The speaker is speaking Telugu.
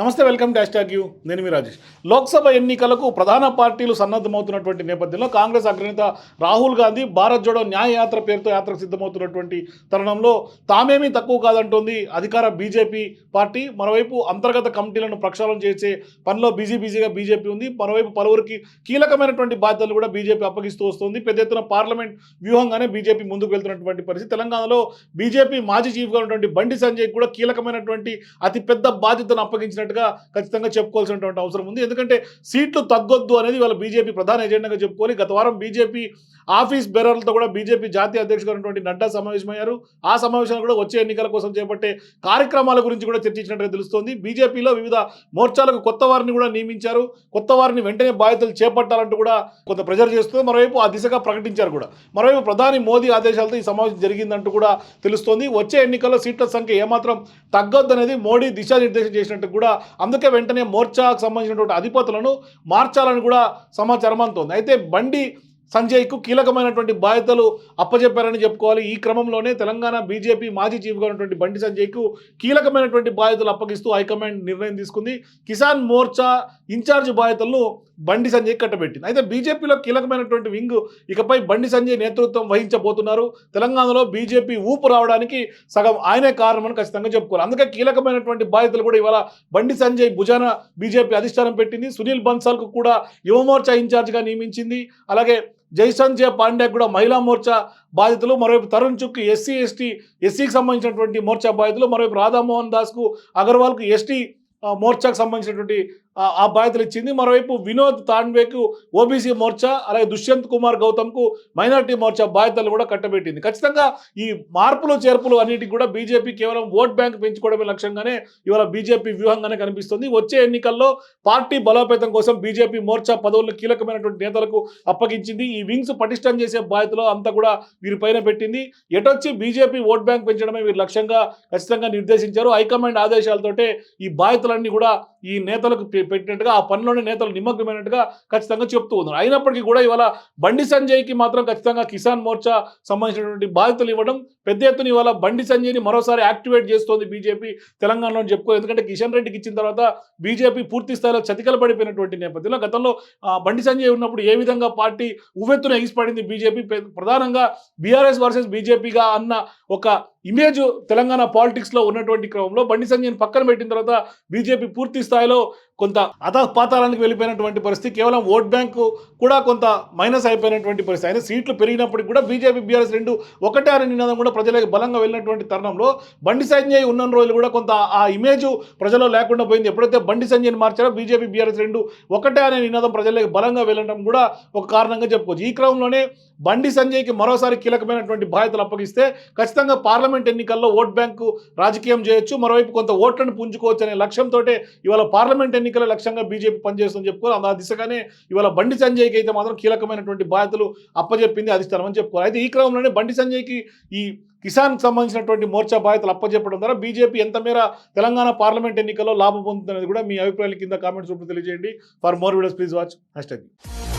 నమస్తే వెల్కమ్ డాష్ ట్యాగ్ యూ. నేను మీ రాజేష్. లోక్సభ ఎన్నికలకు ప్రధాన పార్టీలు సన్నద్ధమవుతున్నటువంటి నేపథ్యంలో కాంగ్రెస్ అగ్రనేత రాహుల్ గాంధీ భారత్ జోడో న్యాయ యాత్ర పేరుతో యాత్రకు సిద్ధమవుతున్నటువంటి తరుణంలో తామేమీ తక్కువ కాదంటోంది అధికార బీజేపీ పార్టీ. మరోవైపు అంతర్గత కమిటీలను ప్రక్షాళన చేసే పనిలో బిజీ బిజీగా బీజేపీ ఉంది. మరోవైపు పలువురికి కీలకమైనటువంటి బాధ్యతలు కూడా బీజేపీ అప్పగిస్తూ వస్తుంది. పెద్ద ఎత్తున పార్లమెంట్ వ్యూహంగానే బీజేపీ ముందుకు వెళ్తున్నటువంటి పరిస్థితి. తెలంగాణలో బీజేపీ మాజీ చీఫ్గా ఉన్నటువంటి బండి సంజయ్ కూడా కీలకమైనటువంటి అతిపెద్ద బాధ్యతను అప్పగించినట్టుగా ఖచ్చితంగా చెప్పుకోవాల్సినటువంటి అవసరం ఉంది. ఎందుకంటే సీట్లు తగ్గొద్దు అనేది వాళ్ళ బీజేపీ ప్రధాన ఎజెండాగా చెప్పుకొని గత వారం బీజేపీ ఆఫీస్ బెరర్లతో కూడా బీజేపీ జాతీయ అధ్యక్షుడు అయినటువంటి నడ్డా సమావేశమయ్యారు. ఆ సమావేశంలో కూడా వచ్చే ఎన్నికల కోసం చేపట్టే కార్యక్రమాల గురించి కూడా చర్చించినట్టుగా తెలుస్తోంది. బీజేపీలో వివిధ మోర్చాలకు కొత్త వారిని కూడా నియమించారు. కొత్త వారిని వెంటనే బాధ్యతలు చేపట్టాలంటూ కూడా కొంత ప్రెజర్ చేస్తుంది. మరోవైపు ఆ దిశగా ప్రకటించారు కూడా. మరోవైపు ప్రధాని మోదీ ఆదేశాలతో ఈ సమావేశం జరిగిందంటూ కూడా తెలుస్తోంది. వచ్చే ఎన్నికల్లో సీట్ల సంఖ్య ఏమాత్రం తగ్గొద్దనేది మోడీ దిశానిర్దేశం చేసినట్టు కూడా అందుకే వెంటనే మోర్చాకు సంబంధించినటువంటి అధిపతులను మార్చాలని కూడా సమాచారం అందుతోంది. అయితే బండి సంజయ్కు కీలకమైనటువంటి బాధ్యతలు అప్పచెప్పారని చెప్పుకోవాలి. ఈ క్రమంలోనే తెలంగాణ బీజేపీ మాజీ చీఫ్గా ఉన్నటువంటి బండి సంజయ్కు కీలకమైనటువంటి బాధ్యతలు అప్పగిస్తూ హైకమాండ్ నిర్ణయం తీసుకుంది. కిసాన్ మోర్చా ఇన్ఛార్జ్ బాధ్యతలను బండి సంజయ్ కట్టబెట్టింది. అయితే బీజేపీలో కీలకమైనటువంటి వింగ్ ఇకపై బండి సంజయ్ నేతృత్వం వహించబోతున్నారు. తెలంగాణలో బీజేపీ ఊపు రావడానికి సగం ఆయనే కారణమని ఖచ్చితంగా చెప్పుకోవాలి. అందుకే కీలకమైనటువంటి బాధ్యతలు కూడా ఇవాళ బండి సంజయ్ భుజాన బీజేపీ అధిష్టానం పెట్టింది. సునీల్ బన్సాల్కు కూడా యువమోర్చా ఇన్ఛార్జ్గా నియమించింది. అలాగే జైసంజయ్ పాండే కూడా మహిళా మోర్చా బాధితులు మరోవైపు తరుణ్ చుక్కి ఎస్సీ ఎస్టీ ఎస్సీకి సంబంధించినటువంటి మోర్చా బాధితులు మరోవైపు రాధామోహన్ దాస్కు అగర్వాల్కు ఎస్టీ మోర్చాకు సంబంధించినటువంటి ఆ, బాధ్యతలు ఇచ్చింది. మరోవైపు వినోద్ తాండ్వేకు ఓబీసీ మోర్చా అలాగే దుష్యంత్ కుమార్ గౌతమ్కు మైనార్టీ మోర్చా బాధ్యతలు కూడా కట్టబెట్టింది. ఖచ్చితంగా ఈ మార్పులు చేర్పులు అన్నిటికి కూడా బీజేపీ కేవలం ఓట్ బ్యాంక్ పెంచుకోవడమే లక్ష్యంగానే ఇవాళ బీజేపీ వ్యూహంగానే కనిపిస్తుంది. వచ్చే ఎన్నికల్లో పార్టీ బలోపేతం కోసం బీజేపీ మోర్చా పదవులను కీలకమైనటువంటి నేతలకు అప్పగించింది. ఈ వింగ్స్ పటిష్టం చేసే బాధ్యతలో అంతా కూడా వీరిపైన పెట్టింది. ఎటొచ్చి బీజేపీ ఓట్ బ్యాంక్ పెంచడమే వీరు లక్ష్యంగా ఖచ్చితంగా నిర్దేశించారు. హైకమాండ్ ఆదేశాలతోటే ఈ బాధ్యతలన్నీ కూడా ఈ నేతలకు పెట్టినట్టుగా ఆ పనిలోనే నేతలు నిమగ్నమైనట్టుగా ఖచ్చితంగా చెప్తూ ఉన్నారు. అయినప్పటికీ కూడా ఇవాళ బండి సంజయ్కి మాత్రం ఖచ్చితంగా కిసాన్ మోర్చా సంబంధించినటువంటి బాధ్యతలు ఇవ్వడం పెద్ద ఎత్తున ఇవాళ బండి సంజయ్ని మరోసారి యాక్టివేట్ చేస్తోంది బీజేపీ తెలంగాణలో చెప్పుకో ఎందుకంటే కిషన్ రెడ్డికి ఇచ్చిన తర్వాత బీజేపీ పూర్తి స్థాయిలో చతికల పడిపోయినటువంటి నేపథ్యంలో గతంలో బండి సంజయ్ ఉన్నప్పుడు ఏ విధంగా పార్టీ ఉవ్వెత్తున ఎగిసిపడింది బీజేపీ? ప్రధానంగా బీఆర్ఎస్ వర్సెస్ బీజేపీగా అన్న ఒక ఇమేజ్ తెలంగాణ పాలిటిక్స్లో ఉన్నటువంటి క్రమంలో బండి సంజయ్ని పక్కన పెట్టిన తర్వాత బీజేపీ పూర్తి స్థాయిలో కొంత అధపాతాళానికి వెళ్ళిపోయినటువంటి పరిస్థితి కేవలం ఓట్ బ్యాంకు కూడా కొంత మైనస్ అయిపోయినటువంటి పరిస్థితి. అయినా సీట్లు పెరిగినప్పటికీ కూడా బీజేపీ బీఆర్ఎస్ రెండు ఒకటే అనే నినాదం కూడా ప్రజలకు బలంగా వెళ్ళినటువంటి తరుణంలో బండి సంజయ్ ఉన్న రోజులు కూడా కొంత ఆ ఇమేజ్ ప్రజల్లో లేకుండా పోయింది. ఎప్పుడైతే బండి సంజయ్ని మార్చారో బీజేపీ బీఆర్ఎస్ రెండు ఒకటే అనే నినాదం ప్రజలకు బలంగా వెళ్ళడం కూడా ఒక కారణంగా చెప్పుకోవచ్చు. ఈ క్రమంలోనే బండి సంజయ్కి మరోసారి కీలకమైనటువంటి బాధ్యతలు అప్పగిస్తే ఖచ్చితంగా పార్లమెంట్ ఎన్నికల్లో ఓట్ బ్యాంకు రాజకీయం చేయొచ్చు మరోవైపు కొంత ఓట్లను పుంజుకోవచ్చు అనే లక్ష్యంతో ఇవాళ పార్లమెంట్ ఎన్నికల లక్ష్యంగా బీజేపీ పనిచేస్తుందని చెప్పుకోవాలి. ఆ దిశగానే ఇవాళ బండి సంజయ్కి అయితే మాత్రం కీలకమైనటువంటి బాధ్యతలు అప్పజెప్పింది అధిష్టానం చెప్పుకోవాలి. అయితే ఈ క్రమంలోనే బండి సంజయ్కి ఈ కిసాన్ సంబంధించినటువంటి మోర్చా బాధ్యతలు అప్పచెప్పడం ద్వారా బీజేపీ ఎంత మేర తెలంగాణ పార్లమెంట్ ఎన్నికల్లో లాభం పొందుతున్నది కూడా మీ అభిప్రాయాల కింద కామెంట్స్ రూపంలో తెలియజేయండి. For more videos please watch. Hash